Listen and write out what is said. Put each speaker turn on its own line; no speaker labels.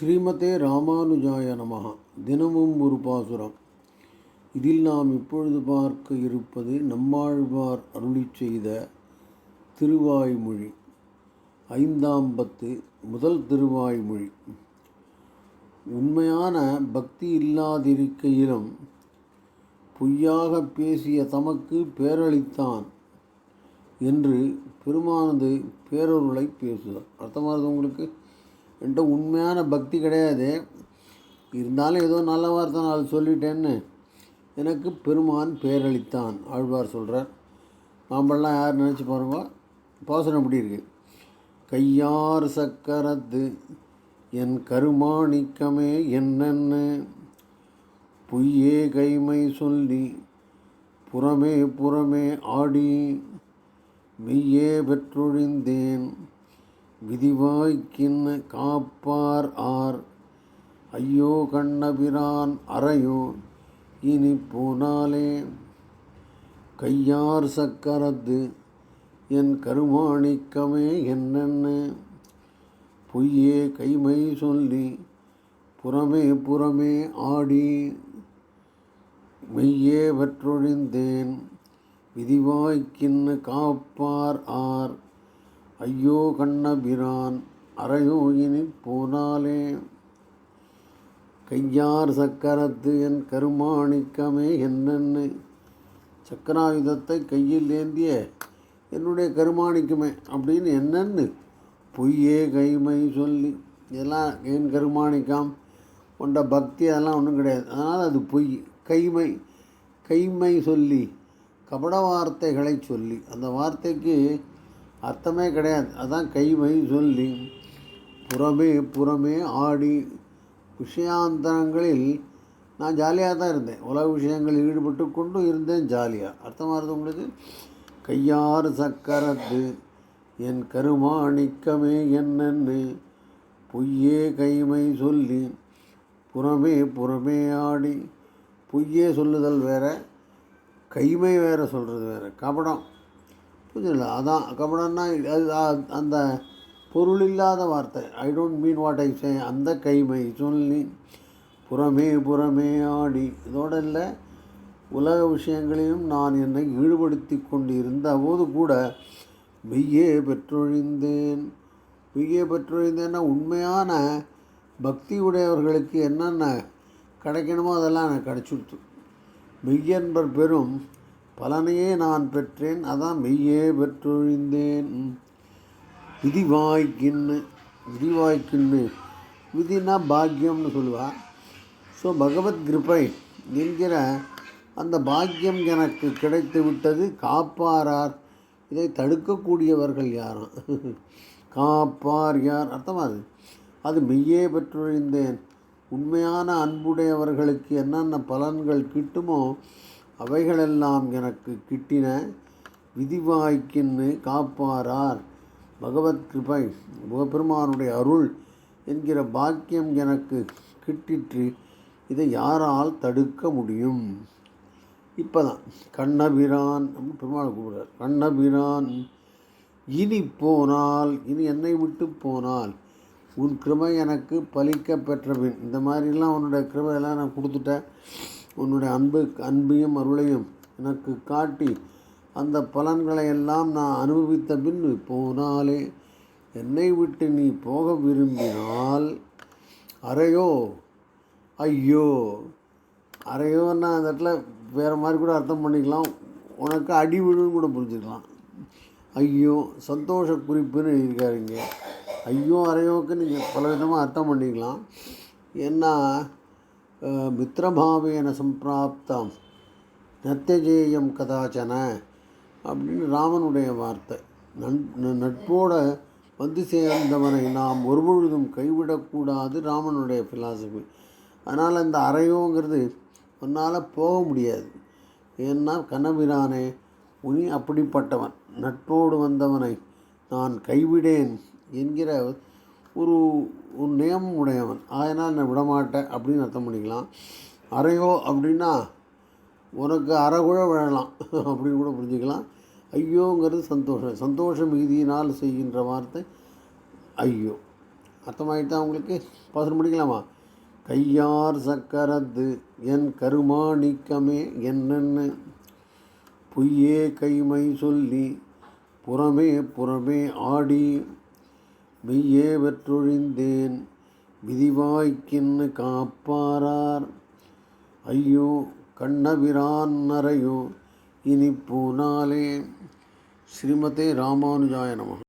ஸ்ரீமதே ராமானுஜாய நமஹ. தினமும் ஒரு பாசுரம். இதில் நாம் இப்பொழுது பார்க்க இருப்பது நம்மாழ்வார் அருளிச் செய்த திருவாய்மொழி. ஐந்தாம் பத்து முதல் திருவாய்மொழி. உண்மையான பக்தி இல்லாதிருக்கையிலும் பொய்யாக பேசிய தமக்கு பேரளித்தான் என்று பெருமானது பேரொருளை பேசுவார். அர்த்தமானது உங்களுக்கு? என்கிட்ட உண்மையான பக்தி கிடையாது. இருந்தாலும் ஏதோ நல்ல வார்த்தை நான் சொல்லிட்டேன்னு. எனக்கு பெருமான் பேரளித்தான் ஆழ்வார் சொல்கிறார் நாமெல்லாம் யார் நினச்சி பாருங்க பாசனம் எப்படி இருக்குது கையார் சக்கரத்து என் கருமாணிக்கமே என்னென்ன. பொய்யே கைமை சொல்லி புறமே புறமே ஆடி மெய்யே பெற்றொழிந்தேன். விதிவாய்க்கின் காப்பார் ஆர். ஐயோ கண்ணபிரான் அறையோ இனி போனாலே. கையார் சக்கரத்து என் கருமாணிக்கமே என்னென்ன. பொய்யே கைமை சொல்லி புறமே புறமே ஆடி. மெய்யே பெற்றொழிந்தேன் விதிவாய்க்கின் காப்பார் ஆர். ஐயோ கண்ணபிரான் அறையோ இனி போனாலே. கையார் சக்கரத்து என் கருமாணிக்கமே என்னென்னு. சக்கராயுதத்தை கையில் ஏந்திய என்னுடைய கருமாணிக்கமே அப்படின்னு என்னென்னு பொய்யே கைமை சொல்லி. இதெல்லாம் என் கருமாணிக்கம். கொண்ட பக்தி அதெல்லாம் ஒன்றும் கிடையாது. அதனால் அது பொய். கைமை. கைமை சொல்லி. கபட வார்த்தைகளை சொல்லி. அந்த வார்த்தைக்கு அர்த்தமே கிடையாது. அதான் கைமை சொல்லி புறமே புறமே ஆடி விஷயாந்தரங்களில் நான் ஜாலியாக தான் இருந்தேன். உலக விஷயங்களில் ஈடுபட்டு கொண்டு இருந்தேன் ஜாலியாக அர்த்தமாக இருந்தது உங்களுக்கு? கையாறு சக்கரத்து என் கருமாணிக்கமே என்னென்னு பொய்யே கைமை சொல்லி புறமே புறமே ஆடி பொய்யே சொல்லுதல் வேற கைமை வேற சொல்கிறது வேற. கபடம். புரியல அதான் கபடம்னா அது அந்த பொருள் இல்லாத வார்த்தை. I don't mean what I சே அந்த கைமை சொல்லி புறமே புறமே ஆடி. இதோட இல்லை. உலக விஷயங்களையும் நான் என்னை ஈடுபடுத்தி கொண்டு இருந்த போது கூட மெய்யே பெற்றொழிந்தேன். மெய்யே பெற்றொழிந்தேன்னா உண்மையான பக்தி உடையவர்களுக்கு என்னென்ன கிடைக்கணுமோ அதெல்லாம் எனக்கு கிடைச்சிடுத்து. மெய்யன்பர் பெரும் பலனையே நான் பெற்றேன் அதான் மெய்யே பெற்றொழிந்தேன். விதிவாய்க்கின்னு விதிவாய்க்கின்னு விதினா பாக்கியம்னு சொல்லுவா. ஸோ பகவத் கிருபை என்கிற அந்த பாக்கியம் எனக்கு கிடைத்து விட்டது காப்பாரார். இதை தடுக்கக்கூடியவர்கள் யாரும் காப்பார் யார்? அர்த்தமாது அது மெய்யே பெற்றொழிந்தேன். உண்மையான அன்புடையவர்களுக்கு என்னென்ன பலன்கள் கிட்டுமோ அவைகளெல்லாம் எனக்கு கிட்டின விதிவாய்க்கின்னு காப்பாரார் பகவத் கிருபை. முகப்பெருமானுடைய அருள் என்கிற பாக்கியம் எனக்கு கிட்டிற்று. இதை யாரால் தடுக்க முடியும்? இப்போ தான் கண்ணபிரான் அப்படின்னு பெருமாள் கூப்பிடுறார். கண்ணபிரான் இனி போனால் இனி என்னை விட்டு போனால் உன் கிருபை எனக்கு பலிக்க பெற்றபின் இந்த மாதிரிலாம் உன்னுடைய கிருபையெல்லாம் நான் கொடுத்துட்டேன். உன்னுடைய அன்பு அன்பையும் அருளையும் எனக்கு காட்டி அந்த பலன்களை எல்லாம் நான் அனுபவித்த பின் போனாலே என்னை விட்டு நீ போக விரும்பினால் அறையோ ஐயோ அறையோன்னா அந்த இடத்துல வேறு மாதிரி கூட அர்த்தம் பண்ணிக்கலாம். உனக்கு அடி விழுன்னு கூட புரிஞ்சுக்கலாம். ஐயோ சந்தோஷ குறிப்புன்னு எழுதியிருக்காருங்க. ஐயோ அறையோக்கு நீங்கள் பல விதமாக அர்த்தம் பண்ணிக்கலாம். ஏன்னா மித்திரபாவேன சம்பிராப்தம். நத்தியஜேயம் கதாச்சன அப்படின்னு ராமனுடைய வார்த்தை. நன் நட்போட வந்து சேர்ந்தவனை நாம் ஒருபொழுதும் கைவிடக்கூடாது ராமனுடைய ஃபிலாசபி அதனால் இந்த அறையோங்கிறது உன்னால் போக முடியாது. ஏன்னா கண்ணபிரானே உனி அப்படிப்பட்டவன் நட்போடு வந்தவனை நான் கைவிடேன் என்கிற ஒரு ஒரு நியமம் உடையவன். அதனால் நான் விடமாட்டேன் அப்படின்னு அர்த்தம் பண்ணிக்கலாம். அறையோ அப்படின்னா உனக்கு அறகுழ விழலாம். அப்படின்னு கூட புரிஞ்சுக்கலாம். ஐயோங்கிறது சந்தோஷம். சந்தோஷ மிகுதியினால் செய்கின்ற வார்த்தை ஐயோ. அர்த்தமாயிட்டா உங்களுக்கு? பாசனம் பண்ணிக்கலாமா கையார் சக்கரது என் கருமாணிக்கமே என்னென்னு பொய்யே கைமை சொல்லி புறமே புறமே ஆடி மெய்யே பெற்றொழிந்தேன். விதிவாய்க்கின்னு காப்பாரார் ஐயோ கண்ணபிரான் நரையோ இனி பூனாலே ஸ்ரீமதே ராமானுஜாய நமக.